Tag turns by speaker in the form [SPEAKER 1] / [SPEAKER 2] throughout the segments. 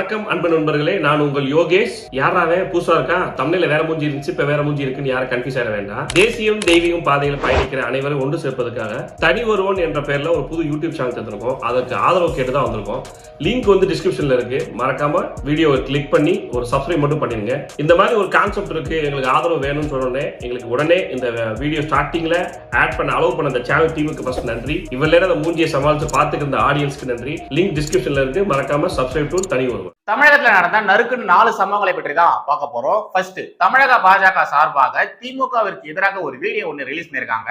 [SPEAKER 1] வணக்கம் அன்பு நண்பர்களே. நான் உங்கள் யோகேஷ். யாராவே? புதுசா இருக்கா? தமிழ்ல வேற மூஞ்சி இருந்துச்சு இப்ப வேற மூஞ்சி இருக்குன்னு யாரும் கன்ஃபியூஸ் ஆக வேண்டாம். தேசியம் தெய்வீகம் பாதையில் பயணிக்கிற அனைவரும் ஒன்று சேர்ப்பதற்காக தனி ஒருவன் என்ற பெயர்ல ஒரு புது யூடியூப் சேனல் தந்திருக்கோம். அதற்கு ஆதரவு கேட்டு தான் வந்திருக்கோம். லிங்க் வந்து டிஸ்கிரிப்ஷன்ல இருக்கு. மறக்காம வீடியோவை கிளிக் பண்ணி ஒரு சப்ஸ்கிரைப் மட்டும் பண்ணிருங்க இந்த மாதிரி ஒரு கான்செப்ட் இருக்கு. எங்களுக்கு ஆதரவு வேணும்னு சொன்னோடனே எங்களுக்கு உடனே இந்த வீடியோ ஸ்டார்டிங்ல ஆட் பண்ண அலோவ் பண்ண அந்த சேனல் டீமுக்கு ஃபர்ஸ்ட் நன்றி. இவ்வளவு நேரம் அந்த மூஞ்சியை சமாளிச்சு பாத்துக்கிற ஆடியன்ஸ்க்கு நன்றி. லிங்க் டிஸ்கிரிப்ஷன்ல இருக்கு. மறக்காம சப்ஸ்கிரைப் டு தனி ஒருவன்.
[SPEAKER 2] தமிழகத்துல நடந்த நறுக்குன்னு நாலு சம்பவங்களை பற்றி தான் பார்க்க போறோம். ஃபர்ஸ்ட் தமிழக பாஜக சார்பாக திமுகவிற்கு எதிராக ஒரு வீடியோ ஒன்னு ரிலீஸ் பண்ணிருக்காங்க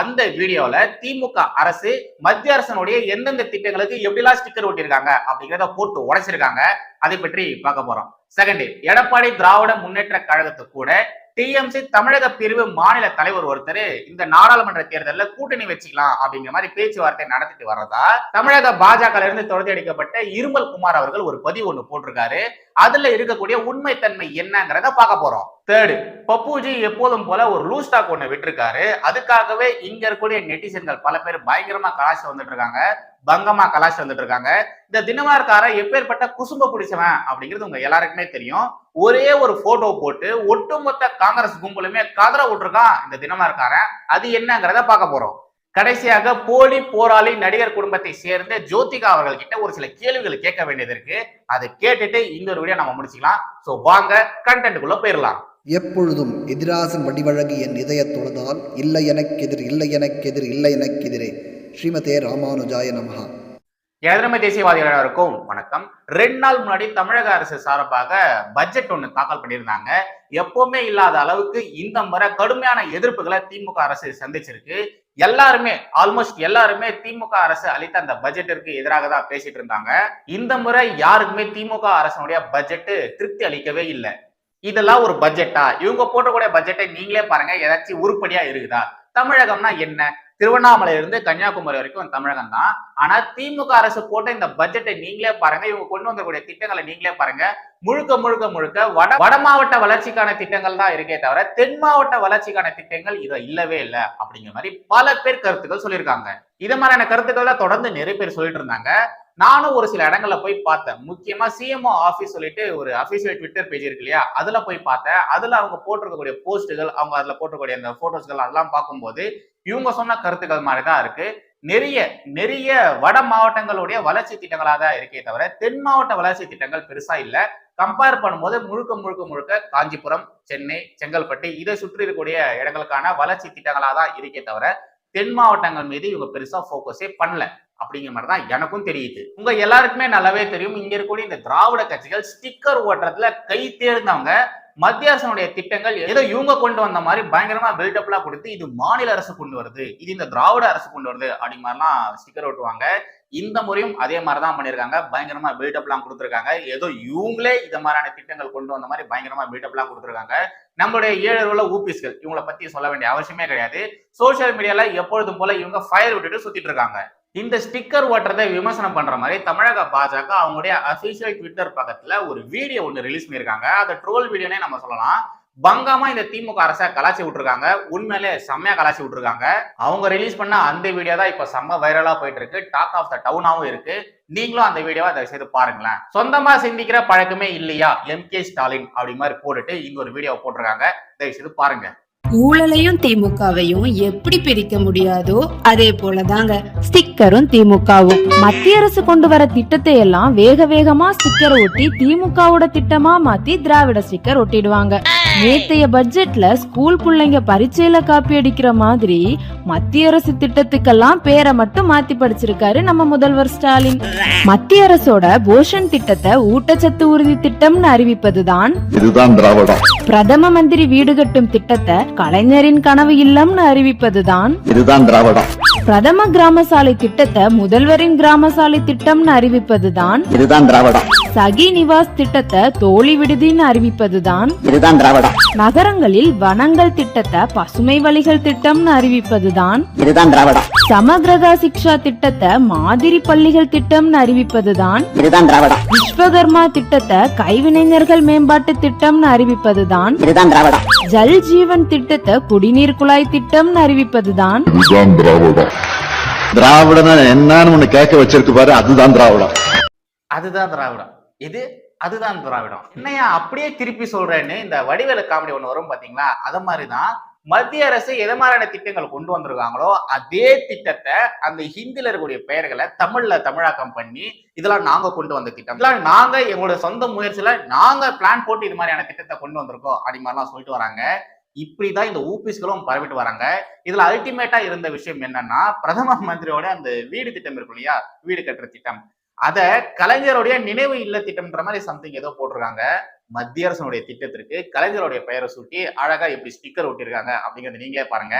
[SPEAKER 2] அந்த வீடியோல திமுக அரசு மத்திய அரசனுடைய எந்தெந்த திட்டங்களுக்கு எப்படிலாம் ஸ்டிக்கர் ஒட்டியிருக்காங்க அப்படிங்கிறத போட்டு உடைச்சிருக்காங்க. அதை பற்றி பார்க்க போறோம். செகண்ட் எடப்பாடி திராவிட முன்னேற்ற கழகத்து கூட டிஎம்சி தமிழக பிரிவு மாநில தலைவர் ஒருத்தர் இந்த நாடாளுமன்ற தேர்தலில் கூட்டணி வச்சுக்கலாம் அப்படிங்கிற மாதிரி பேச்சுவார்த்தை நடத்திட்டு வர்றதா? தமிழக பாஜக இருந்து தொடர்ந்து அடிக்கப்பட்ட இருமல் குமார் அவர்கள் ஒரு பதிவு ஒன்று போட்டிருக்காரு. அதுல இருக்கக்கூடிய உண்மைத்தன்மை என்னங்கிறத பார்க்க போறோம். தேர்டு பப்புஜி எப்போதும் போல ஒரு லூஸ் டாக் ஒன்று விட்டுருக்காரு. அதுக்காகவே இங்க இருக்கக்கூடிய நெட்டிசன்கள் பல பேர் பயங்கரமா கலாச்சி வந்துட்டு இருக்காங்க. பங்கமா கலாச்சி வந்துட்டு இருக்காங்க இந்த தினமார்கார எப்பேற்பட்ட குசும்ப பிடிச்சவன் அப்படிங்கிறது உங்க எல்லாருக்குமே தெரியும். ஒரே ஒரு போட்டோ போட்டு ஒட்டுமொத்த காங்கிரஸ் கும்பலுமே கதற விட்டுருக்கான் இந்த தினமார்காரன் அது என்னங்கிறத பார்க்க போறோம். கடைசியாக போலி போராளி நடிகர் குடும்பத்தை சேர்ந்த ஜோதிகா அவர்கள் கிட்ட ஒரு சில கேள்விகள் கேட்க வேண்டியது இருக்கு. அதை கேட்டுட்டு இந்த ஒரு வீடியோ நம்ம முடிச்சுக்கலாம். சோ வாங்க கண்டென்ட்டுக்குள்ள போயிடலாம்
[SPEAKER 3] எப்பொழுதும் எதிராசன் வடிவழகு என் இதய தொழுதால் இல்லை எனக்கெதிர் இல்லை எனக்கெதிர் இல்லை எனக்கெதிரே ஸ்ரீமதே ராமானுஜாய நமஹா.
[SPEAKER 2] எதிரமை தேசியவாதிகளுக்கும் வணக்கம். ரெண்டு நாள் முன்னாடி தமிழக அரசு சார்பாக பட்ஜெட் ஒன்று தாக்கல் பண்ணியிருந்தாங்க. எப்பவுமே இல்லாத அளவுக்கு இந்த முறை கடுமையான எதிர்ப்புகளை திமுக அரசு சந்திச்சிருக்கு. எல்லாருமே ஆல்மோஸ்ட் எல்லாருமே திமுக அரசு அளித்த அந்த பட்ஜெட்டிற்கு எதிராக தான் பேசிட்டு இருந்தாங்க. இந்த முறை யாருக்குமே திமுக அரசனுடைய பட்ஜெட் திருப்தி அளிக்கவே இல்லை. இதெல்லாம் ஒரு பட்ஜெட்டா இவங்க போட்டக்கூடிய பட்ஜெட்டை நீங்களே பாருங்க. ஏதாச்சும் உருப்படியா இருக்குதா? தமிழகம்னா என்ன? திருவண்ணாமலையிலிருந்து கன்னியாகுமரி வரைக்கும் தமிழகம் தான் ஆனா திமுக அரசு போட்ட இந்த பட்ஜெட்டை நீங்களே பாருங்க. இவங்க கொண்டு வந்தக்கூடிய திட்டங்களை நீங்களே பாருங்க. முழுக்க முழுக்க முழுக்க வட வட மாவட்ட வளர்ச்சிக்கான திட்டங்கள் தான் இருக்கே தவிர தென் மாவட்ட வளர்ச்சிக்கான திட்டங்கள் இதை இல்லவே இல்லை அப்படிங்கிற மாதிரி பல பேர் கருத்துக்கள் சொல்லியிருக்காங்க. இது மாதிரியான கருத்துக்கள் தொடர்ந்து நிறைய பேர் சொல்லிட்டு இருந்தாங்க. நானும் ஒரு சில இடங்கள்ல போய் பார்த்தேன். முக்கியமா சிஎம்ஓ ஆஃபீஸ் சொல்லிட்டு ஒரு அபிஷியல் ட்விட்டர் பேஜ் இருக்கு இல்லையா? அதுல போய் பார்த்தேன். அதுல அவங்க போட்டிருக்கக்கூடிய போஸ்ட்டுகள் அவங்க அதுல போட்டிருக்கக்கூடிய அந்த போட்டோஸ்கள் அதெல்லாம் பார்க்கும்போது இவங்க சொன்ன கருத்துக்கள் மாதிரி தான் இருக்கு. நிறைய நிறைய வட மாவட்டங்களுடைய வளர்ச்சி திட்டங்களாக தான் இருக்கே தவிர தென் மாவட்ட வளர்ச்சி திட்டங்கள் பெருசா இல்லை. கம்பேர் பண்ணும்போது முழுக்க முழுக்க முழுக்க காஞ்சிபுரம் சென்னை செங்கல்பட்டு இதை சுற்றி இருக்கக்கூடிய இடங்களுக்கான வளர்ச்சி திட்டங்களாக தான் இருக்கே தவிர தென் மாவட்டங்கள் மீது இவங்க பெருசா ஃபோக்கஸே பண்ணல. அப்படிங்கிற மாதிரி தான் எனக்கும் தெரியுது. உங்க எல்லாருக்குமே நல்லாவே தெரியும். இங்க இருக்கக்கூடிய இந்த திராவிட கட்சிகள் ஸ்டிக்கர் ஓட்டுறதுல கை தேர்ந்தவங்க மத்திய அரசனுடைய திட்டங்கள் ஏதோ இவங்க கொண்டு வந்த மாதிரி பயங்கரமா பில்டப்லாம் கொடுத்து இது மாநில அரசு கொண்டு வருது. இது இந்த திராவிட அரசு கொண்டு வருது அப்படி மாதிரிலாம் ஸ்டிக்கர் ஓட்டுவாங்க. இந்த முறையும் அதே மாதிரி தான் பண்ணியிருக்காங்க. பயங்கரமா பில்டப்லாம் கொடுத்துருக்காங்க. ஏதோ இவங்களே இந்த மாதிரியான திட்டங்கள் கொண்டு வந்த மாதிரி பயங்கரமா பில்டப்லாம் கொடுத்துருக்காங்க. நம்மளுடைய ஏழு உள்ள ஊபிஸ்கள் இவங்கள பத்தி சொல்ல வேண்டிய அவசியமே கிடையாது. சோசியல் மீடியால எப்பொழுதும் போல இவங்க ஃபயர் விட்டுட்டு சுத்திட்டு இருக்காங்க. இந்த ஸ்டிக்கர் ஓட்டுறதை விமர்சனம் பண்ற மாதிரி தமிழக பாஜக அவங்களுடைய அபிஷியல் ட்விட்டர் பக்கத்துல ஒரு வீடியோ ஒன்று ரிலீஸ் பண்ணியிருக்காங்க. அதை ட்ரோல் வீடியோனே நம்ம சொல்லலாம். பங்கமா இந்த திமுக அரசை கலாச்சி விட்டுருக்காங்க. உண்மையிலே செம்மையா கலாச்சி விட்டுருக்காங்க. அவங்க ரிலீஸ் பண்ண அந்த வீடியோ தான் இப்ப செம்ம வைரலா போயிட்டு இருக்கு டாக் ஆஃப் த டவுனாவும் இருக்கு. நீங்களும் அந்த வீடியோவை தயவு செய்து பாருங்களேன். சொந்தமா சிந்திக்கிற பழக்கமே இல்லையா? எம் கே ஸ்டாலின் அப்படி மாதிரி போட்டுட்டு இங்க ஒரு வீடியோ போட்டிருக்காங்க. தயவு செய்து பாருங்க.
[SPEAKER 4] ஊழலையும் திமுகவையும் எப்படி பிரிக்க முடியாதோ அதே போலதாங்க ஸ்டிக்கரும் திமுகவும். மத்திய அரசு கொண்டு வர திட்டத்தை எல்லாம் வேக வேகமா ஸ்டிக்கர் ஒட்டி திமுகவோட திட்டமா மாத்தி திராவிட ஸ்டிக்கர் ஒட்டிடுவாங்க. நேத்தைய பட்ஜெட்ல ஸ்கூல் பிள்ளைங்க பரீட்சையில காப்பி அடிக்கிற மாதிரி மத்திய அரசு திட்டத்துக்கெல்லாம் பேரை மட்டும் மாத்தி படிச்சிருக்காரு நம்ம முதல்வர் ஸ்டாலின். மத்திய அரசோட போஷன் திட்டத்தை ஊட்டச்சத்து உறுதி திட்டம்னு அறிவிப்பதுதான்
[SPEAKER 5] இதுதான்
[SPEAKER 4] பிரதம மந்திரி வீடு கட்டும் திட்டத்தை கலைஞரின் கனவு இல்லம்னு அறிவிப்பதுதான்.
[SPEAKER 5] இதுதான் திராவிடம்.
[SPEAKER 4] பிரதம கிராம சாலை திட்டத்தை முதல்வரின் கிராம சாலை திட்டம்னு அறிவிப்பதுதான்.
[SPEAKER 5] இதுதான் திராவிடம்.
[SPEAKER 4] சகி நிவாஸ் திட்டத்தை தோழி விடுதின்னு அறிவிப்பதுதான்.
[SPEAKER 5] இதுதான் திராவிடம்.
[SPEAKER 4] நகரங்களில் வனங்கள் திட்டத்தை பசுமை வழிகள் திட்டம்னு அறிவிப்பதுதான்.
[SPEAKER 5] இதுதான் திராவிடம்.
[SPEAKER 4] சமகிரகா சிக்ஷா திட்டத்தை மாதிரி பள்ளிகள் திட்டம்னு அறிவிப்பதுதான்.
[SPEAKER 5] இதுதான் திராவிடம்.
[SPEAKER 4] விஸ்வகர்மா திட்டத்தை கைவினைஞர்கள் மேம்பாட்டு திட்டம்னு அறிவிப்பதுதான்.
[SPEAKER 5] இதுதான் திராவிடம்.
[SPEAKER 4] ஜல் ஜீவன் திட்டத்தை குடிநீர் குழாய் திட்டம்னு அறிவிப்பதுதான்.
[SPEAKER 5] இதுதான் திராவிடம். திராவிடம் என்னன்னு ஒண்ணு கேட்க வச்சிருக்கு பாரு அதுதான் திராவிடம்.
[SPEAKER 2] அதுதான் திராவிடம். இது அதுதான் திராவிடம். என்னையா அப்படியே திருப்பி சொல்றேன்னு இந்த வடிவேலு காமெடி ஒண்ணு வரும் பாத்தீங்களா? அத மாதிரிதான் மத்திய அரசு எது மாதிரியான திட்டங்கள் கொண்டு வந்திருக்காங்களோ அதே திட்டத்தை அந்த ஹிந்தில இருக்கக்கூடிய பெயர்களை தமிழ்ல தமிழாக்கம் பண்ணி இதெல்லாம் நாங்க கொண்டு வந்த திட்டம். இதெல்லாம் நாங்க எங்களோட சொந்த முயற்சியில நாங்க பிளான் போட்டு இது மாதிரியான திட்டத்தை கொண்டு வந்திருக்கோம் அப்படி மாதிரிலாம் சொல்லிட்டு வராங்க. இப்படிதான் இந்த ஊபிஸ்களும் பரவிட்டு வராங்க. இதுல அல்டிமேட்டா இருந்த விஷயம் என்னன்னா பிரதம மந்திரியோட அந்த வீடு திட்டம் இருக்கும் இல்லையா? வீடு கட்டுற திட்டம். அத கலைஞருடைய நினைவு இல்ல திட்டம்ன்ற மாதிரி சம்திங் ஏதோ போட்டிருக்காங்க. மத்திய அரசனுடைய திட்டத்திற்கு கலைஞருடைய பெயரை சூட்டி அழகா எப்படி ஸ்டிக்கர் ஒட்டியிருக்காங்க அப்படிங்கறத நீங்களே பாருங்க.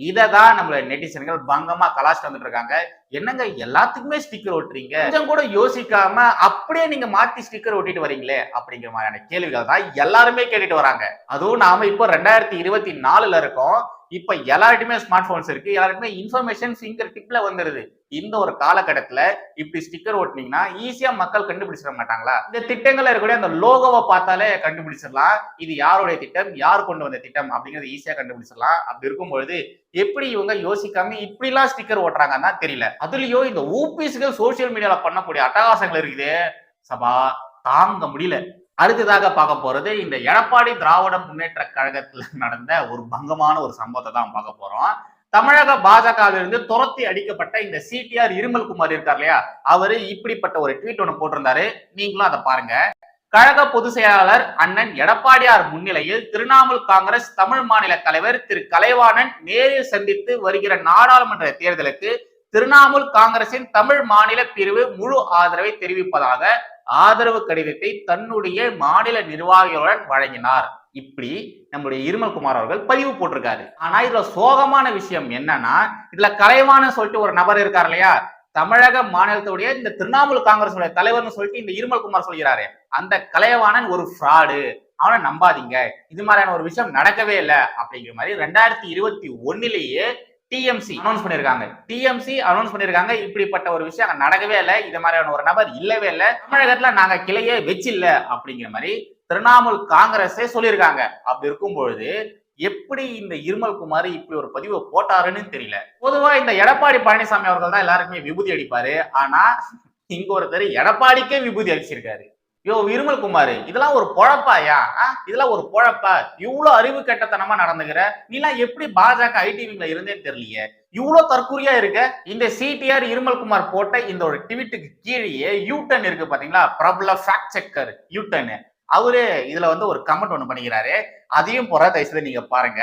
[SPEAKER 2] இதை தான் நம்மள நெட்டிசன்கள் பங்கமா கலாச்சிட்டு வந்துட்டு இருக்காங்க. என்னங்க எல்லாத்துக்குமே ஸ்டிக்கர் ஒட்டுறீங்க? கொஞ்சம் கூட யோசிக்காம அப்படியே நீங்க மாத்தி ஸ்டிக்கர் ஒட்டிட்டு வரீங்களே அப்படிங்கிற மாதிரியான கேள்விகள் தான் எல்லாருமே கேட்டுட்டு வராங்க. அதுவும் நாம இப்போ ரெண்டாயிரத்தி இருபத்தி நாலுல இருக்கோம். இப்ப எல்லார்ட்டுமே ஸ்மார்ட் போன்ஸ் இருக்கு எல்லாருக்குமே இன்ஃபர்மேஷன் ஃபிங்கர் டிப்ல வந்துருது. இந்த ஒரு காலகட்டத்துல இப்படி ஸ்டிக்கர் ஓட்டினீங்கன்னா ஈஸியா மக்கள் கண்டுபிடிச்சிட மாட்டாங்களா? இந்த திட்டங்கள்ல இருக்கக்கூடிய அந்த லோகோவை பார்த்தாலே கண்டுபிடிச்சிடலாம். இது யாருடைய திட்டம்? யார் கொண்டு வந்த திட்டம்? அப்படிங்கறத ஈஸியா கண்டுபிடிச்சிடலாம். அப்படி இருக்கும்பொழுது எப்படி இவங்க யோசிக்காம இப்படிலாம் ஸ்டிக்கர் ஓட்டுறாங்கன்னா தெரியல. அதுலயும் இந்த ஊபிஸ்கள் சோசியல் மீடியால பண்ணக்கூடிய அட்டகாசங்கள் இருக்குது. சபா தாங்க முடியல. அடுத்ததாக பார்க்க போறது இந்த எடப்பாடி திராவிட முன்னேற்ற கழகத்தில் நடந்த ஒரு பங்கமான ஒரு சம்பவத்தை தான் பார்க்க போறோம். தமிழக பாஜகவிலிருந்து துரத்தி அடிக்கப்பட்ட இந்த சிடிஆர் இருமல் குமார் இருக்கார் இல்லையா? அவரு இப்படிப்பட்ட ஒரு ட்வீட் ஒன்று போட்டிருந்தாரு. நீங்களும் அதை பாருங்க. கழக பொதுச் செயலாளர் அண்ணன் எடப்பாடியார் முன்னிலையில் திரிணாமுல் காங்கிரஸ் தமிழ் மாநில தலைவர் திரு கலைவாணன் நேரில் சந்தித்து வருகிற நாடாளுமன்ற தேர்தலுக்கு திரிணாமுல் காங்கிரசின் தமிழ் மாநில பிரிவு முழு ஆதரவை தெரிவிப்பதாக ஆதரவு கடிதத்தை தன்னுடைய மாநில நிர்வாகிகளுடன் வழங்கினார். இப்படி நம்முடைய இருமல் குமார் அவர்கள் பதிவு போட்டிருக்காரு. ஆனா இதுல சோகமான விஷயம் என்னன்னா இதுல கலைவான சொல்லிட்டு ஒரு நபர் இருக்கார் இல்லையா? தமிழக மாநிலத்துடைய இந்த திரிணாமுல் காங்கிரஸ் தலைவர்னு சொல்லிட்டு இந்த இருமல் குமார் சொல்கிறாரு. அந்த கலைவாணன் ஒரு ஃப்ராடு அவனை நம்பாதீங்க. இது மாதிரியான ஒரு விஷயம் நடக்கவே இல்லை அப்படிங்கிற மாதிரி ரெண்டாயிரத்தி இருபத்தி ஒன்னுலயே டிஎம்சி அனௌன்ஸ் பண்ணிருக்காங்க. டிஎம்சி அனௌன்ஸ் பண்ணிருக்காங்க. இப்படிப்பட்ட ஒரு விஷயம் நடக்கவே இல்லை. இது மாதிரியான ஒரு நபர் இல்லவே இல்லை. தமிழகத்துல நாங்க கிளையே வச்சில்ல அப்படிங்கிற மாதிரி திரிணாமுல் காங்கிரஸே சொல்லியிருக்காங்க. அப்படி இருக்கும் பொழுது எப்படி இந்த இருமல் குமார் இப்படி ஒரு பதிவை போட்டாருன்னு தெரியல. பொதுவா இந்த எடப்பாடி பழனிசாமி அவர்கள் தான் எல்லாருக்குமே விபூதி அடிப்பாரு. ஆனா இங்க ஒருத்தர் எடப்பாடிக்கே விபூதி அடிச்சிருக்காரு. யோ இருமல் குமார் இதெல்லாம் ஒரு பொழப்பாயா? இதெல்லாம் ஒரு பொழப்பா? இவ்வளவு அறிவு கெட்டத்தனமா நடந்துக்கிற? நீலாம் எப்படி பாஜக ஐடிவிங்ல இருந்தே தெரியலையே. இவ்வளவு தற்கூரியா இருக்க? இந்த சிடிஆர் இருமல் குமார் போட்ட இந்த ஒரு ட்வீட்டுக்கு கீழேயே யூட்டன் இருக்கு பாத்தீங்களா? பிரபல ஃபேக்ட் செக்கர் யூட்டன் அவரு இதுல வந்து ஒரு கமெண்ட் ஒண்ணு பண்ணிக்கிறாரு. அதையும் போற தயவுசெய்து நீங்க பாருங்க.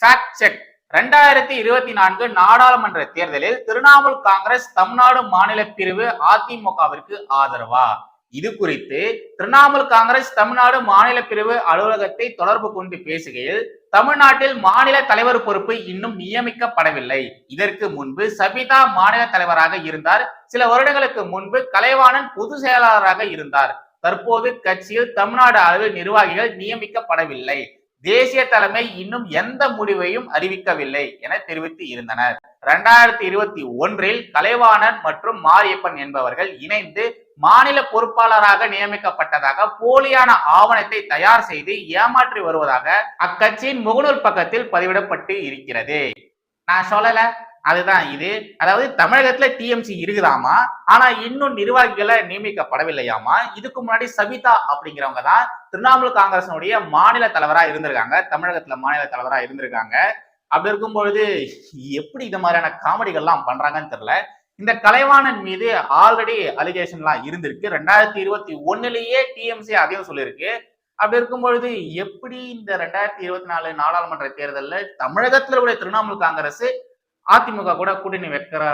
[SPEAKER 2] ஃபேக்ட் செக் ரெண்டாயிரத்தி இருபத்தி நான்கு நாடாளுமன்ற தேர்தலில் திரிணாமுல் காங்கிரஸ் தமிழ்நாடு மாநில பிரிவு அதிமுகவிற்கு ஆதரவா? இது குறித்து திரிணாமுல் காங்கிரஸ் தமிழ்நாடு மாநில பிரிவு அலுவலகத்தை தொடர்பு கொண்டு பேசுகையில் தமிழ்நாட்டில் மாநில தலைவர் பொறுப்பு இன்னும் நியமிக்கப்படவில்லை. இதற்கு முன்பு சபிதா மாநில தலைவராக இருந்தார். சில வருடங்களுக்கு முன்பு கலைவாணன் பொதுச் செயலாளராக இருந்தார். தற்போது கட்சியில் தமிழ்நாடு அளவில் நிர்வாகிகள் நியமிக்கப்படவில்லை. தேசிய தலைமை இன்னும் எந்த முடிவையும் அறிவிக்கவில்லை என தெரிவித்து இருந்தனர். இரண்டாயிரத்தி இருபத்தி ஒன்றில் கலைவாணன் மற்றும் மாரியப்பன் என்பவர்கள் இணைந்து மாநில பொறுப்பாளராக நியமிக்கப்பட்டதாக போலியான ஆவணத்தை தயார் செய்து ஏமாற்றி வருவதாக அக்கட்சியின் முகநூல் பக்கத்தில் பதிவிடப்பட்டு இருக்கிறது. நான் சொல்லல. அதுதான் இது. அதாவது தமிழகத்துல டிஎம்சி இருக்குதாமா ஆனா இன்னும் நிர்வாகிகளை நியமிக்கப்படவில்லையாமா இதுக்கு முன்னாடி சபிதா அப்படிங்கிறவங்க தான் திரிணாமுல் காங்கிரசினுடைய மாநில தலைவரா இருந்திருக்காங்க. தமிழகத்துல மாநில தலைவரா இருந்திருக்காங்க. அப்படி இருக்கும் பொழுது எப்படி இந்த மாதிரியான காமெடிகள்லாம் பண்றாங்கன்னு தெரியல. இந்த கலைவாணன் மீது ஆல்ரெடி அலிகேஷன்லாம் இருந்திருக்கு. ரெண்டாயிரத்தி இருபத்தி ஒன்னுலயே டிஎம்சி அதையும் சொல்லியிருக்கு. அப்படி இருக்கும் பொழுது எப்படி இந்த ரெண்டாயிரத்தி இருபத்தி நாலு நாடாளுமன்ற தேர்தலில் தமிழகத்தில் உள்ள திரிணாமுல் காங்கிரஸ் அதிமுக கூட கூட்டணி வைக்கிற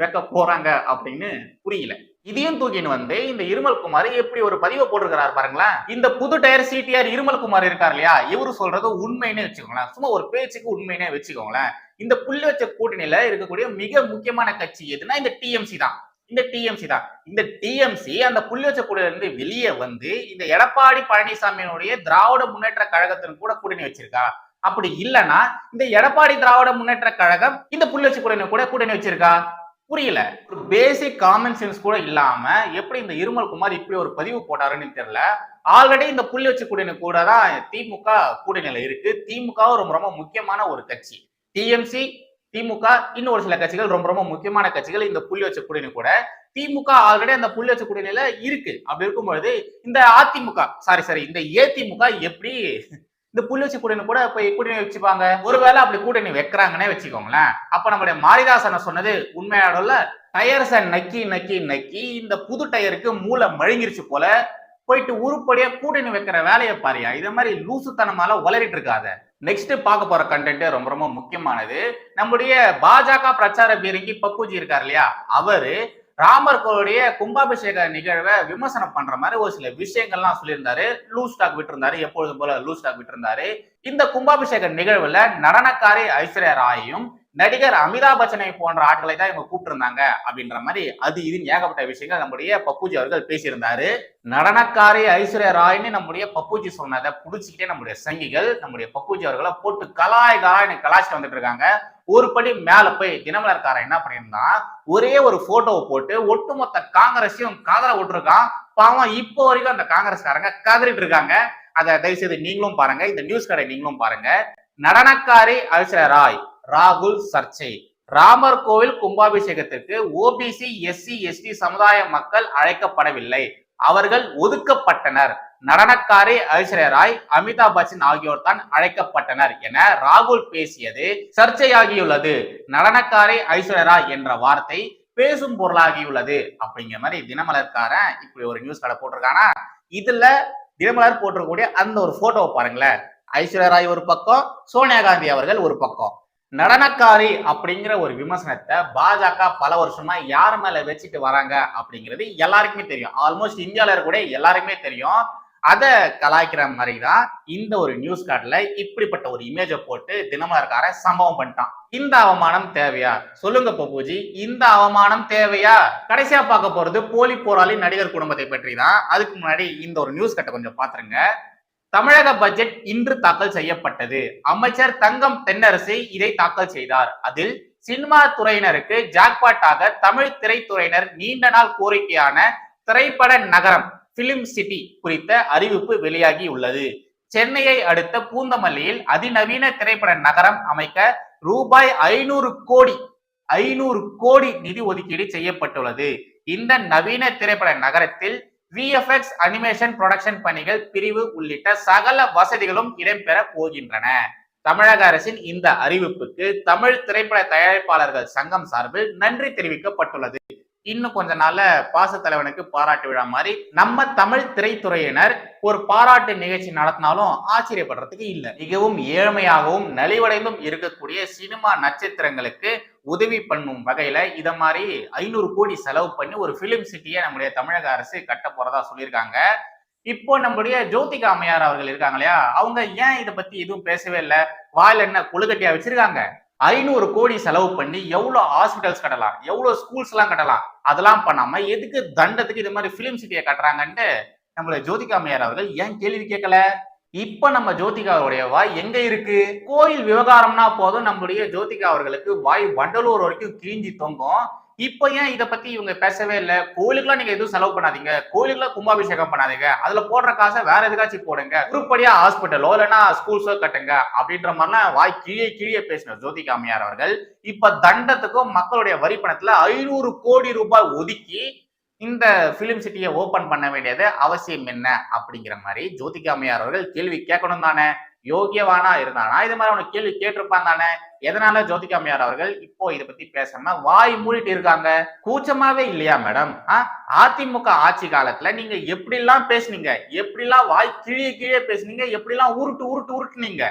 [SPEAKER 2] வைக்க போறாங்க அப்படின்னு புரியல. இதையும் தூக்கின்னு வந்து இந்த இருமல் குமார் எப்படி ஒரு பதிவை போட்டிருக்கிறார் பாருங்களேன். இந்த புது டயர் சிடிஆர் இருமல் குமார் இருக்கார் இல்லையா? இவரு சொல்றது உண்மைன்னு வச்சுக்கோங்களேன். சும்மா ஒரு பேச்சுக்கு உண்மைன்னே வச்சுக்கோங்களேன். இந்த புள்ளி வச்ச கூட்டணியில இருக்கக்கூடிய மிக முக்கியமான கட்சி எதுனா இந்த டிஎம்சி தான். இந்த டிஎம்சி தான். இந்த டிஎம்சி அந்த புள்ளி வச்ச கூட்டணியில இருந்து வெளியே வந்து இந்த எடப்பாடி பழனிசாமியினுடைய திராவிட முன்னேற்ற கழகத்தின் கூட கூட்டணி வச்சிருக்கா? அப்படி இல்லைன்னா இந்த எடப்பாடி திராவிட முன்னேற்ற கழகம் இந்த புள்ளி வச்ச கூட்டணி கூட கூட்டணி வச்சிருக்கா? புரியல. ஒரு பேசிக் காமன் சென்ஸ் கூட இல்லாம எப்படி இந்த இருமல் குமார் இப்படி ஒரு பதிவு போட்டாருன்னு தெரியல. ஆல்ரெடி இந்த புள்ளி வச்சு கூட்டணி கூட தான் திமுக கூட்டணியில இருக்கு. திமுக ரொம்ப ரொம்ப முக்கியமான ஒரு கட்சி. டிஎம்சி திமுக இன்னும் ஒரு சில கட்சிகள் ரொம்ப ரொம்ப முக்கியமான கட்சிகள் இந்த புள்ளி வச்ச கூட்டணி கூட. திமுக ஆல்ரெடி அந்த புள்ளி வச்ச கூட்டணியில இருக்கு. அப்படி இருக்கும்பொழுது இந்த அதிமுக சாரி சாரி இந்த ஏதிமுக எப்படி இந்த புள்ளி வச்சு கூட்டணி கூட போய் கூட்டணி வச்சுப்பாங்க. ஒருவேளை அப்படி கூட்டணி வைக்கிறாங்கன்னே வச்சுக்கோங்களேன். அப்ப நம்மளுடைய மாரிதாசனை சொன்னது உண்மையாடல டயர்ஸை நக்கி நக்கி நக்கி இந்த புது டயருக்கு மூளை மழுங்கிருச்சு போல போயிட்டு உருப்படியா கூட்டணி வைக்கிற வேலையை பாரியா. இதை மாதிரி லூசுத்தனமால வளரிட்டு இருக்காத. நெக்ஸ்ட் பார்க்க போற கண்டென்ட் ரொம்ப ரொம்ப முக்கியமானது. நம்முடைய பாஜக பிரச்சார பீரங்கி பப்புஜி இருக்கார் இல்லையா? அவரு ராமர் கோவிலுடைய கும்பாபிஷேக நிகழ்வை விமர்சனம் பண்ற மாதிரி ஒரு சில விஷயங்கள்லாம் சொல்லியிருந்தாரு. லூஸ் ஸ்டாக் விட்டுருந்தாரு. எப்பொழுதும் போல லூஸ் ஸ்டாக் விட்டுருந்தாரு. இந்த கும்பாபிஷேக நிகழ்வுல நடனக்காரி ஐஸ்வர்யா ராயும் நடிகர் அமிதாப் பச்சனை போன்ற ஆட்களை தான் இவங்க கூப்பிட்டுருந்தாங்க அப்படின்ற மாதிரி அது இதுன்னு ஏகப்பட்ட விஷயங்கள் நம்முடைய பப்புஜி அவர்கள் பேசியிருந்தாரு. நடனக்காரி ஐஸ்வர்யா ராய்னு நம்முடைய பப்புஜி சொன்னதை புடிச்சுக்கிட்டே நம்முடைய சங்கிகள் நம்முடைய பப்புஜி அவர்களை போட்டு கலாய் கலாய்னு கலாச்சிட்டு வந்துட்டு இருக்காங்க. ஒரு படி மேல போய் தினமலர்காரன் என்ன பண்ணியிருந்தான் ஒரே ஒரு போட்டோவை போட்டு ஒட்டுமொத்த காங்கிரஸையும் காதல விட்டுருக்கான். பாவம் இப்போ வரைக்கும் அந்த காங்கிரஸ்காரங்க கதறிட்டு இருக்காங்க. அதை தயவு செய்து நீங்களும் பாருங்க. இந்த நியூஸ் கடை நீங்களும் பாருங்க. நடனக்காரி ஐஸ்வர்யா ராய் ராகுல் சர்ச்சை. ராமர் கோவில் கும்பாபிஷேகத்திற்கு ஓபிசி எஸ்சி எஸ்டி சமுதாய மக்கள் அழைக்கப்படவில்லை. அவர்கள் ஒதுக்கப்பட்டனர். நடனக்காரி ஐஸ்வர்யா ராய் அமிதாப் பச்சன் ஆகியோர் தான் அழைக்கப்பட்டனர் என ராகுல் பேசியது சர்ச்சையாகியுள்ளது. நடனக்காரி ஐஸ்வர்யா ராய் என்ற வார்த்தை பேசும் பொருளாகியுள்ளது. அப்படிங்கிற மாதிரி தினமலர்காரன் இப்படி ஒரு நியூஸ் கடை போட்டிருக்கானா? இதுல தினமலர் போட்டிருக்கக்கூடிய அந்த ஒரு போட்டோவை பாருங்களேன். ஐஸ்வர்யா ராய் ஒரு பக்கம் சோனியா காந்தி அவர்கள் ஒரு பக்கம். நடனக்காரி அப்படிங்கிற ஒரு விமர்சனத்தை பாஜக பல வருஷமா யார் மேல வச்சுட்டு வராங்க அப்படிங்கிறது எல்லாருக்குமே தெரியும். ஆல்மோஸ்ட் இந்தியாவில் கூட எல்லாருக்குமே தெரியும். அதை கலாய்க்கிற மாதிரி தான் இந்த ஒரு நியூஸ் கார்டில் இப்படிப்பட்ட ஒரு இமேஜை போட்டு தினமலர்கார சம்பவம் பண்ணிட்டான். இந்த அவமானம் தேவையா? சொல்லுங்க பப்புஜி இந்த அவமானம் தேவையா? கடைசியா பார்க்க போறது போலி போராளி நடிகர் குடும்பத்தை பற்றி தான் அதுக்கு முன்னாடி இந்த ஒரு நியூஸ் கட்டை கொஞ்சம் பாத்துருங்க. தமிழக பட்ஜெட் இன்று தாக்கல் செய்யப்பட்டது. அமைச்சர் தங்கம் தென்னரசு இதை தாக்கல் செய்தார். அதில் சினிமா துறையினருக்கு ஜாக்பாட்டாக தமிழ் திரைத்துறையினர் நீண்ட நாள் கோரிக்கையான திரைப்பட நகரம் பிலிம் சிட்டி குறித்த அறிவிப்பு வெளியாகி உள்ளது. சென்னையை அடுத்த பூந்தமல்லியில் அதிநவீன திரைப்பட நகரம் அமைக்க ரூபாய் ஐநூறு கோடி ஐநூறு கோடி நிதி ஒதுக்கீடு செய்யப்பட்டுள்ளது. இந்த நவீன திரைப்பட நகரத்தில் விஎஃப்எக்ஸ் அனிமேஷன் ப்ரொடக்ஷன் பணிகள் பிரிவு உள்ளிட்ட சகல வசதிகளும் இடம்பெற போகின்றன. தமிழக அரசின் இந்த அறிவிப்புக்கு தமிழ் திரைப்பட தயாரிப்பாளர்கள் சங்கம் சார்பில் நன்றி தெரிவிக்கப்பட்டுள்ளது. இன்னும் கொஞ்ச நாள்ல பாசத்தலைவனுக்கு பாராட்டு விழா மாதிரி நம்ம தமிழ் திரைத்துறையினர் ஒரு பாராட்டு நிகழ்ச்சி நடத்தினாலும் ஆச்சரியப்படுறதுக்கு இல்லை. மிகவும் ஏழ்மையாகவும் நலிவடைந்தும் இருக்கக்கூடிய சினிமா நட்சத்திரங்களுக்கு உதவி பண்ணும் வகையில இத மாதிரி ஐநூறு கோடி செலவு பண்ணி ஒரு பிலிம் சிட்டியை நம்முடைய தமிழக அரசு கட்ட போறதா சொல்லியிருக்காங்க. இப்போ நம்முடைய ஜோதிகா அம்மையார் அவர்கள் இருக்காங்க இல்லையா? அவங்க ஏன் இதை பத்தி எதுவும் பேசவே இல்லை? வாயில் என்ன குழுக்கட்டியா வச்சிருக்காங்க? ஐநூறு கோடி செலவு பண்ணி எவ்வளோ ஹாஸ்பிட்டல்ஸ் கட்டலாம் எவ்வளோ ஸ்கூல்ஸ்லாம் கட்டலாம் அதெல்லாம் பண்ணாம எதுக்கு தண்டத்துக்கு இது மாதிரி ஃபிலிம் சிட்டியை கட்டுறாங்கன்ட்டு நம்மள ஜோதிகா அம்மையார் அவர்கள் ஏன் கேள்வி கேட்கல? இப்ப நம்ம ஜோதிகாவுடைய வாய் எங்க இருக்கு? கோயில் விவகாரம்னா போதும் நம்மளுடைய ஜோதிகா அவர்களுக்கு வாய் வண்டலூர் வரைக்கும் கிழிஞ்சி தொங்கும். இப்ப ஏன் இதை பத்தி இவங்க பேசவே இல்லை? கோயிலுக்குலாம் நீங்க எதுவும் செலவு பண்ணாதீங்க. கோயிலுக்குலாம் கும்பாபிஷேகம் பண்ணாதீங்க. அதுல போடுற காசை வேற எதுக்காச்சும் போடுங்க. உருப்படியா ஹாஸ்பிட்டலோ இல்லைன்னா ஸ்கூல்ஸோ கட்டுங்க. அப்படின்ற மாதிரிலாம் வாய் கீழே கிழிய பேசின ஜோதிகா அம்மையார் அவர்கள் இப்ப தண்டத்துக்கும் மக்களுடைய வரி பணத்துல ஐநூறு கோடி ரூபாய் ஒதுக்கி இந்த பிலிம் சிட்டியை ஓபன் பண்ண வேண்டியது அவசியம் என்ன? அப்படிங்கிற மாதிரி ஜோதிகா அம்மையார் அவர்கள் கேள்வி கேட்கணும் தானே யோகியவானா இருந்தானா? இது மாதிரி அவனுக்கு கேள்வி கேட்டிருப்பான் தானே? எதனால ஜோதிகா அம்மையார் அவர்கள் இப்போ இதை பத்தி பேசாம வாய் மூடிட்டு இருக்காங்க? கூச்சமாவே இல்லையா மேடம்? அதிமுக ஆட்சி காலத்துல நீங்க எப்படிலாம் பேசுனீங்க? எப்படிலாம் வாய் கிழிய கிழிய பேசுனீங்க? எப்படிலாம் உருட்டு உருட்டு உருட்டுனீங்க?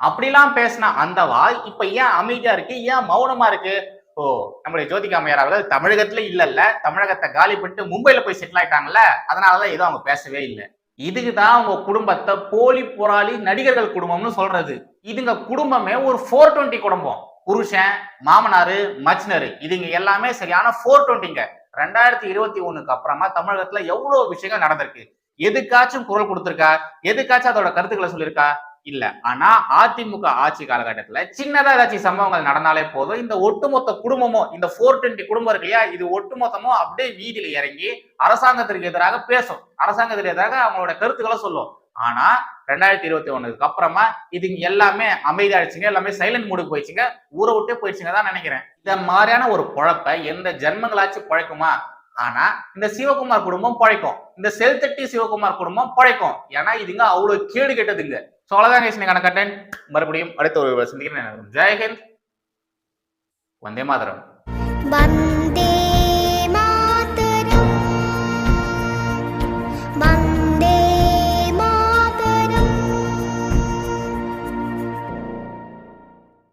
[SPEAKER 2] அப்படிலாம் பேசின அந்த வாய் இப்ப ஏன் அமைதியா இருக்கு? ஏன் மௌனமா இருக்கு? ஓ நம்முடைய ஜோதிகா அம்மையார் அவர்கள் தமிழகத்துல இல்ல தமிழகத்தை காலி பண்ணிட்டு மும்பைல போய் செட்டில் ஆயிட்டாங்கல்ல. அதனாலதான் எதுவும் அவங்க பேசவே இல்லை. இதுக்கு தான் உங்க குடும்பத்தை போலி போராளி நடிகர்கள் குடும்பம்னு சொல்றது. இதுங்க குடும்பமே ஒரு ஃபோர் டுவெண்ட்டி குடும்பம். புருஷன் மாமனாரு மச்சினரு. இதுங்க எல்லாமே சரியான ஃபோர் டுவெண்ட்டிங்க ரெண்டாயிரத்தி இருபத்தி ஒண்ணுக்கு அப்புறமா தமிழகத்துல எவ்வளவு விஷயங்கள் நடந்திருக்கு? எதுக்காச்சும் குரல் கொடுத்திருக்கா? எதுக்காச்சும் அதோட கருத்துக்களை சொல்லியிருக்கா? இல்ல. ஆனா அதிமுக ஆட்சி காலகட்டத்துல சின்னதா ஏதாச்சும் சம்பவங்கள் நடந்தாலே போதும். இந்த ஒட்டுமொத்த குடும்பமும் இந்த ஃபோர் டுவெண்ட்டி குடும்பம் இருக்கு இல்லையா? இது ஒட்டுமொத்தமும் அப்படியே வீதியில இறங்கி அரசாங்கத்திற்கு எதிராக பேசும். அரசாங்கத்திற்கு எதிராக அவங்களோட கருத்துக்களை சொல்லும். ஆனா ரெண்டாயிரத்தி இருபத்தி ஒண்ணுக்கு அப்புறமா இதுங்க எல்லாமே அமைதியாயிடுச்சுங்க எல்லாமே சைலண்ட் மூடுக்கு போயிடுச்சுங்க. ஊரை விட்டே போயிடுச்சுங்க தான் நினைக்கிறேன். இந்த மாதிரியான ஒரு குழப்ப எந்த ஜென்மங்களாச்சும் பழக்குமா? ஆனா இந்த சிவகுமார் குடும்பம் பழைக்கும். இந்த செல்தட்டி சிவகுமார் குடும்பம் பழைக்கும். ஏன்னா இதுங்க அவ்வளவு கேடு கெட்டதுங்க. ஸோ அவ்வளோதான் இன்னைக்கான கண்டென்ட் மறுபடியும் அடுத்த ஒரு சந்திக்கிறேன். ஜெயஹிந்த் வந்தே மாதரம்.
[SPEAKER 6] வந்த